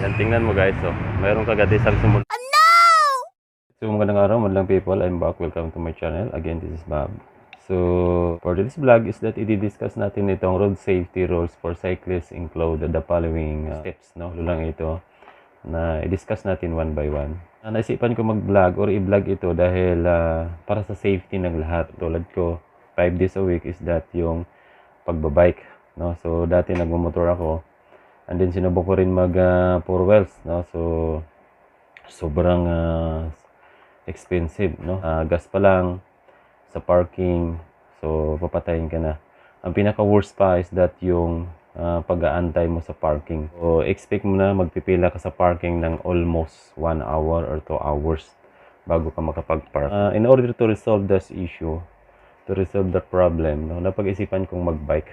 Yan, tingnan mo guys. So, mayroong kagad isang sumul... So, magandang araw, madlang people. I'm back. Welcome to my channel. Again, this is Bob. So, for this vlog is that i-discuss natin itong road safety rules for cyclists include the following uh, steps. No? Lulang ito na i-discuss natin one by one. Uh, naisipan ko mag-vlog or i-vlog ito dahil uh, para sa safety ng lahat. Tulad ko, 5 days a week is that yung pagbabike. No? So, dati nagmumotor ako. And then, sinubok ko rin mag uh, four wheels. No? So, sobrang uh, expensive. No? Ah, gas pa lang sa parking. So, papatayin ka na. Ang pinaka-worst pa is that yung ah, pag-aantay mo sa parking. So, expect mo na magpipila ka sa parking ng almost 1 hour or 2 hours bago ka makapag-park. Ah, in order to resolve this issue, to resolve the problem, no, napag-isipan kong mag-bike.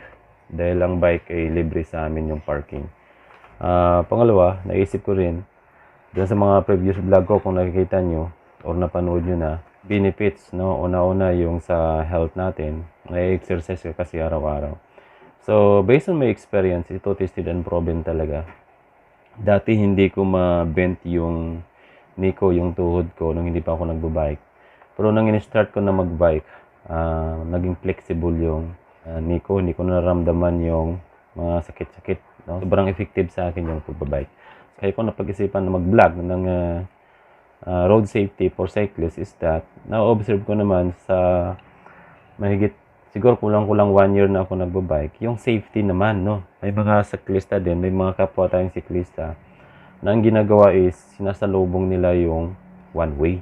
Dahil ang bike ay libre sa amin yung parking. Ah, pangalawa, naisip ko rin, dun sa mga previous vlog ko, kung nakikita nyo, or napanood nyo na, benefits, no? Una-una yung sa health natin. May exercise ka kasi araw-araw. So, based on my experience, ito tested and proven talaga. Dati hindi ko ma-bent yung niko, yung tuhod ko, nung hindi pa ako nagbabike. Pero nang in-start ko na magbike, ah, naging flexible yung ah, niko. Hindi ko naramdaman yung mga sakit-sakit. No? Sobrang effective sa akin yung pagbabike. Kaya ko napag-isipan na mag-vlog ng ah, uh, road safety for cyclists is that na-observe ko naman sa mahigit siguro kulang-kulang one year na ako nagbabike, yung safety naman, no? May mga siklista din, may mga kapwa tayong siklista na ang ginagawa is sinasalubong nila yung one way,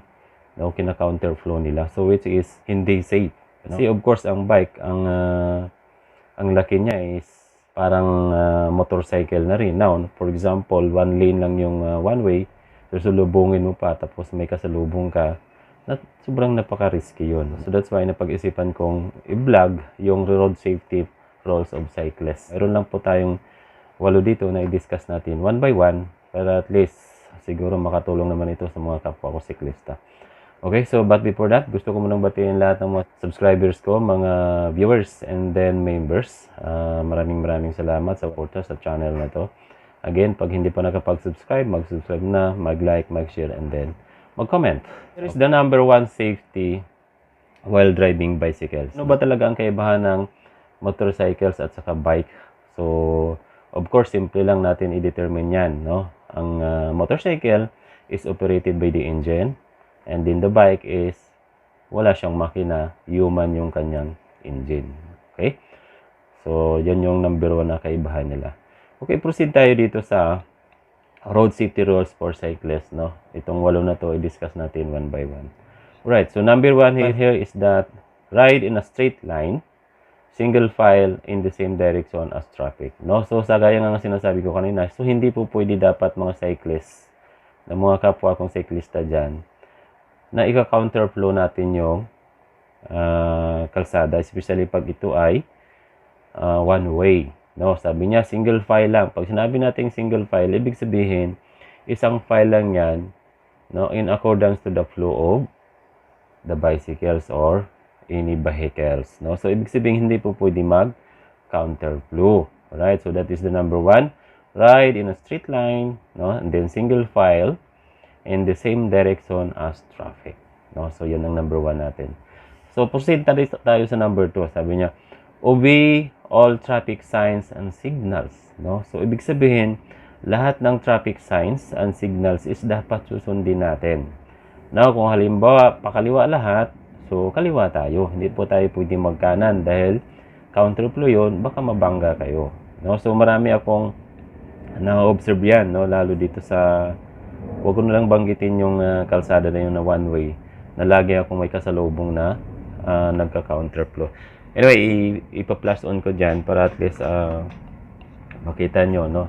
no? Kina-counter flow nila. So, which is hindi safe. Kasi of course, ang bike, ang ah, ang laki niya is parang ah, motorcycle na rin. Now, for example, one lane lang yung ah, one way, susulubungin mo pa tapos may kasalubong ka na sobrang napaka-risky yun. So that's why napag-isipan kong i-vlog yung road safety rules of cyclists. Meron lang po tayong walo dito na i-discuss natin one by one para at least siguro makatulong naman ito sa mga kapwa ko siklista. Okay, so but before that, gusto ko munang batiin lahat ng mga subscribers ko, mga viewers and then members. Ah, maraming maraming salamat sa support sa channel na to. Again, pag hindi pa nakapag-subscribe, mag-subscribe na, mag-like, mag-share, and then mag-comment. Here is the number one safety while driving bicycles. Ano ba talaga ang kaibahan ng motorcycles at saka bike? So, of course, simple lang natin i-determine yan, no? Ang ah, motorcycle is operated by the engine and then the bike is wala siyang makina, human yung kanyang engine. Okay? So, yan yung number one na kaibahan nila. Okay, proceed tayo dito sa road safety rules for cyclists, no? Itong walo na to, i-discuss natin one by one. Right, so number one here, here is that ride in a straight line, single file in the same direction as traffic, no? So, sa gaya nga ng sinasabi ko kanina, so hindi po pwede dapat mga cyclists, na mga kapwa kong cyclista dyan, na ika-counterflow natin yung ah, kalsada, especially pag ito ay ah, one way. No, sabi niya single file lang. Pag sinabi nating single file, ibig sabihin isang file lang 'yan, no, in accordance to the flow of the bicycles or any vehicles, no. So ibig sabihin hindi po pwede mag counter flow. Alright? So that is the number one. Ride in a straight line, no, and then single file in the same direction as traffic. No? So, yan ang number one natin. So, proceed tayo sa number two. Sabi niya, obey all traffic signs and signals. No? So, ibig sabihin, lahat ng traffic signs and signals is dapat susundin natin. Now, kung halimbawa, pakaliwa lahat, so kaliwa tayo. Hindi po tayo pwede magkanan dahil counterflow yun, baka mabangga kayo. No? So, marami akong na-observe yan, no? lalo dito sa Huwag ko na lang banggitin yung ah, kalsada na yun na one way na lagi akong may kasalubong na ah, nagka-counterflow. Anyway, ipa-plus on ko dyan para at least ah, makita nyo no,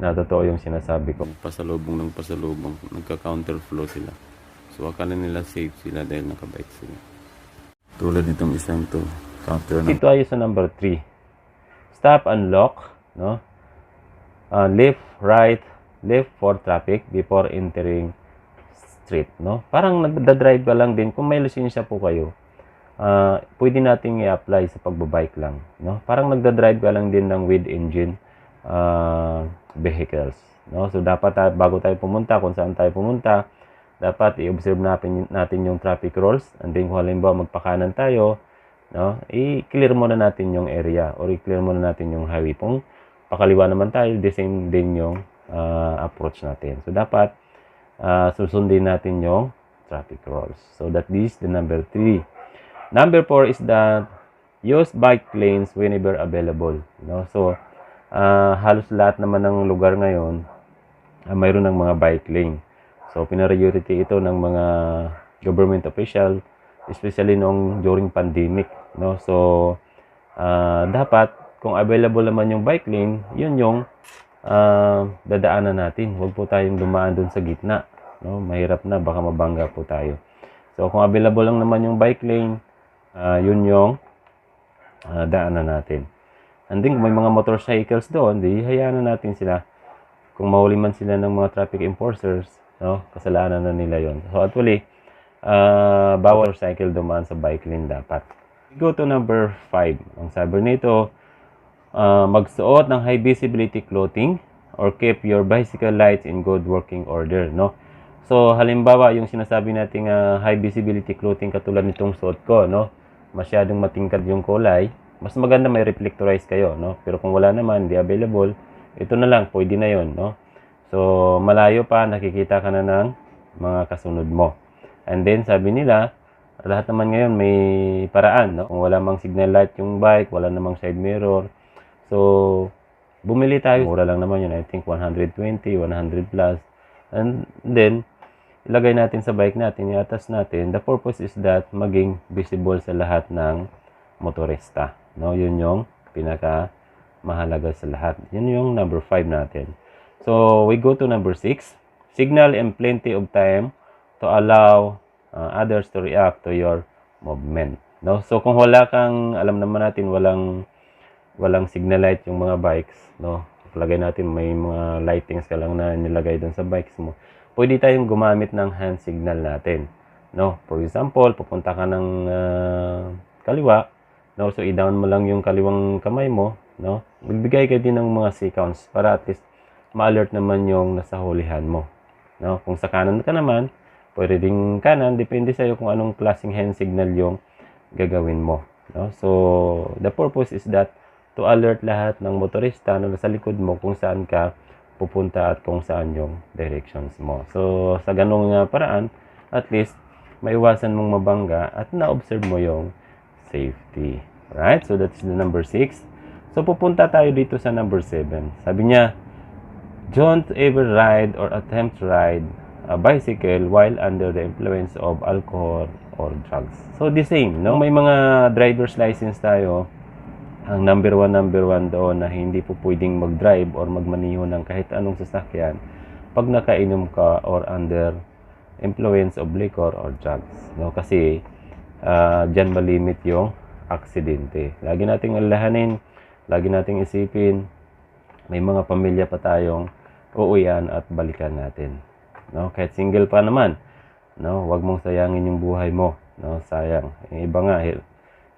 na totoo yung sinasabi ko. Pasalubong ng pasalubong, nagka-counterflow sila. So, akala nila safe sila dahil nakabike sila. Tulad nitong isang to, counter na. Ito ay sa number 3. Stop and lock, no? uh, left, right, left for traffic before entering street, no? Parang nagda-drive ka lang din kung may lisensya po kayo. ah pwede nating i-apply sa pagbabike lang, no? Parang nagda-drive ka lang din ng with engine ah, vehicles. no? So dapat tayo, bago tayo pumunta kung saan tayo pumunta, dapat i-observe natin natin yung traffic rules and then kung halimbawa magpakanan tayo, no? I-clear muna natin yung area or i-clear muna natin yung highway. Kung pakaliwa naman tayo, the same din yung ah, approach natin. So dapat ah, susundin natin yung traffic rules. So that is the number 3. Number 4 is that use bike lanes whenever available. No? So ah, halos lahat naman ng lugar ngayon ah, mayroon ng mga bike lane. So pinariority ito ng mga government official especially nung during pandemic, no? So ah, dapat kung available naman yung bike lane, yun yung ah, dadaanan natin. Huwag po tayong dumaan doon sa gitna, no? Mahirap na baka mabangga po tayo. So kung available lang naman yung bike lane, ah, yun yung ah, daanan natin. And then kung may mga motorcycles doon, di hayaan na natin sila. Kung mahuli man sila ng mga traffic enforcers, no, kasalanan na nila yon. So actually, uh, bawal cycle dumaan sa bike lane dapat. Go to number 5. Ang sabi nito, uh, magsuot ng high visibility clothing or keep your bicycle lights in good working order, no? So, halimbawa, yung sinasabi nating uh, high visibility clothing katulad nitong suot ko, no? Masyadong matingkad yung kulay. Mas maganda may reflectorize kayo, no? Pero kung wala naman, di available, ito na lang, pwede na yon, no? So, malayo pa, nakikita ka na ng mga kasunod mo. And then, sabi nila, lahat naman ngayon may paraan, no? Kung wala mang signal light yung bike, wala namang side mirror. So, bumili tayo. Mura lang naman yun. I think 120, 100 plus. And then, ilagay natin sa bike natin, iatas natin. The purpose is that maging visible sa lahat ng motorista. No, yun yung pinaka mahalaga sa lahat. Yun yung number 5 natin. So, we go to number 6. Signal and plenty of time to allow uh, others to react to your movement. No? So, kung wala kang, alam naman natin, walang walang signal light yung mga bikes, no? Palagay natin may mga lightings ka lang na nilagay doon sa bikes mo. Pwede tayong gumamit ng hand signal natin, no? For example, pupunta ka ng ah, kaliwa, no? So i-down mo lang yung kaliwang kamay mo, no? Magbigay ka din ng mga seconds para at least ma-alert naman yung nasa hulihan mo, no? Kung sa kanan ka naman, pwede ding kanan, depende sa iyo kung anong klaseng hand signal yung gagawin mo, no? So the purpose is that to alert lahat ng motorista na nasa likod mo kung saan ka pupunta at kung saan yung directions mo. So, sa ganong uh, paraan, at least, maiwasan mong mabangga at na-observe mo yung safety. Right? So, that's the number 6. So, pupunta tayo dito sa number 7. Sabi niya, don't ever ride or attempt ride a bicycle while under the influence of alcohol or drugs. So, the same, no? May mga driver's license tayo, ang number one, number one doon na hindi po pwedeng mag-drive or magmaniho ng kahit anong sasakyan pag nakainom ka or under influence of liquor or drugs. No? Kasi uh, dyan malimit yung aksidente. Lagi nating alahanin, lagi nating isipin, may mga pamilya pa tayong uuwian at balikan natin. No? Kahit single pa naman, no? wag mong sayangin yung buhay mo. No? Sayang. Yung iba nga,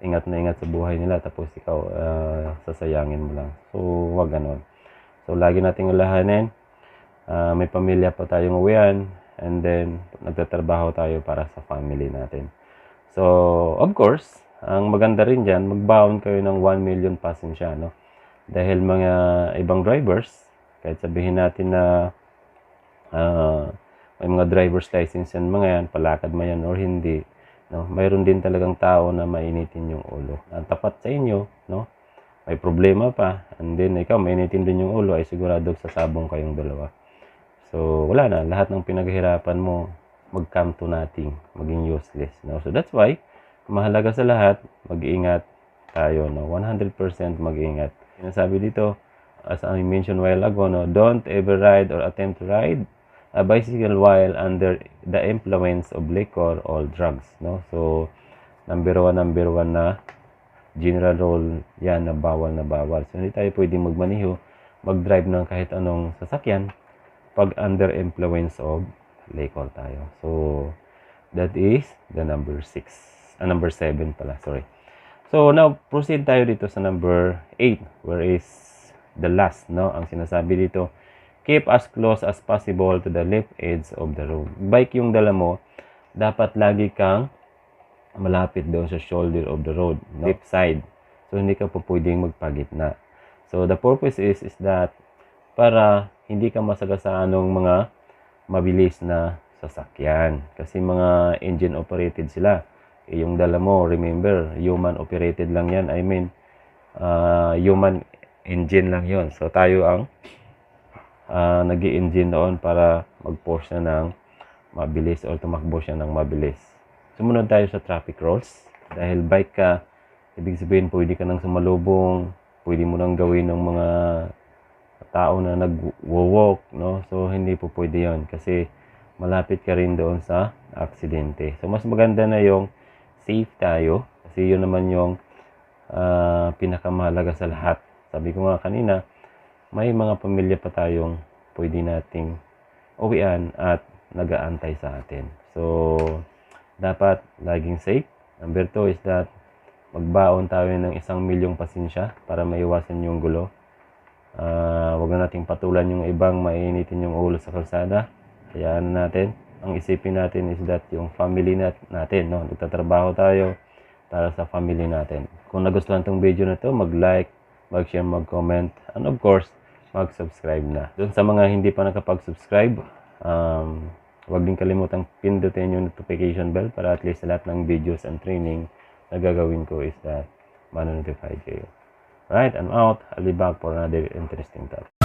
ingat na ingat sa buhay nila tapos ikaw uh, sasayangin mo lang. So, wag ganon. So, lagi nating ulahanin. Uh, may pamilya pa tayong uwian and then nagtatrabaho tayo para sa family natin. So, of course, ang maganda rin dyan, magbaon kayo ng 1 million pasensya, no? Dahil mga ibang drivers, kahit sabihin natin na uh, may mga driver's license yan, mga yan, palakad man yan or hindi, no? Mayroon din talagang tao na mainitin yung ulo. Ang tapat sa inyo no? May problema pa and then ikaw mainitin din yung ulo ay sigurado sasabong kayong dalawa. So wala na. Lahat ng pinaghirapan mo mag-come to nothing maging useless no? So that's why mahalaga sa lahat mag-iingat tayo no? 100% mag-iingat. Sinasabi dito as I mentioned while ago no? Don't ever ride or attempt to ride a bicycle while under the influence of liquor or drugs, no? So, number one, number one na general rule yan na bawal na bawal. So, hindi tayo pwedeng magmaniho, mag-drive ng kahit anong sasakyan pag under influence of liquor tayo. So, that is the number 6. Ah, number 7 pala, sorry. So, now, proceed tayo dito sa number 8, where is the last, no? Ang sinasabi dito, keep as close as possible to the left edge of the road. Bike yung dala mo, dapat lagi kang malapit doon sa shoulder of the road, no? left side. So, hindi ka po pwedeng magpagitna. So, the purpose is, is that para hindi ka masagasaan ng mga mabilis na sasakyan. Kasi mga engine operated sila. Eh, yung dala mo, remember, human operated lang yan. I mean, uh, human engine lang yon So, tayo ang uh, nag engine doon para mag-force na ng mabilis or tumakbo siya ng mabilis. Sumunod tayo sa traffic rules. Dahil bike ka, ibig sabihin pwede ka nang sumalubong, pwede mo nang gawin ng mga tao na nag-walk, no? So, hindi po pwede yon kasi malapit ka rin doon sa aksidente. So, mas maganda na yung safe tayo kasi yun naman yung uh, pinakamahalaga sa lahat. Sabi ko nga kanina, may mga pamilya pa tayong pwede nating uwian at nagaantay sa atin. So, dapat laging safe. Number two is that magbaon tayo ng isang milyong pasensya para maiwasan yung gulo. Uh, wag na nating patulan yung ibang mainitin yung ulo sa kalsada. Kaya ano natin, ang isipin natin is that yung family nat natin, no? Nagtatrabaho tayo para sa family natin. Kung nagustuhan tong video na to, mag-like, mag-share, mag-comment, and of course, mag-subscribe na. Doon sa mga hindi pa nakapag-subscribe, um, huwag din kalimutang pindutin yung notification bell para at least lahat ng videos and training na gagawin ko is that manonotify kayo. Right, I'm out. I'll be back for another interesting topic.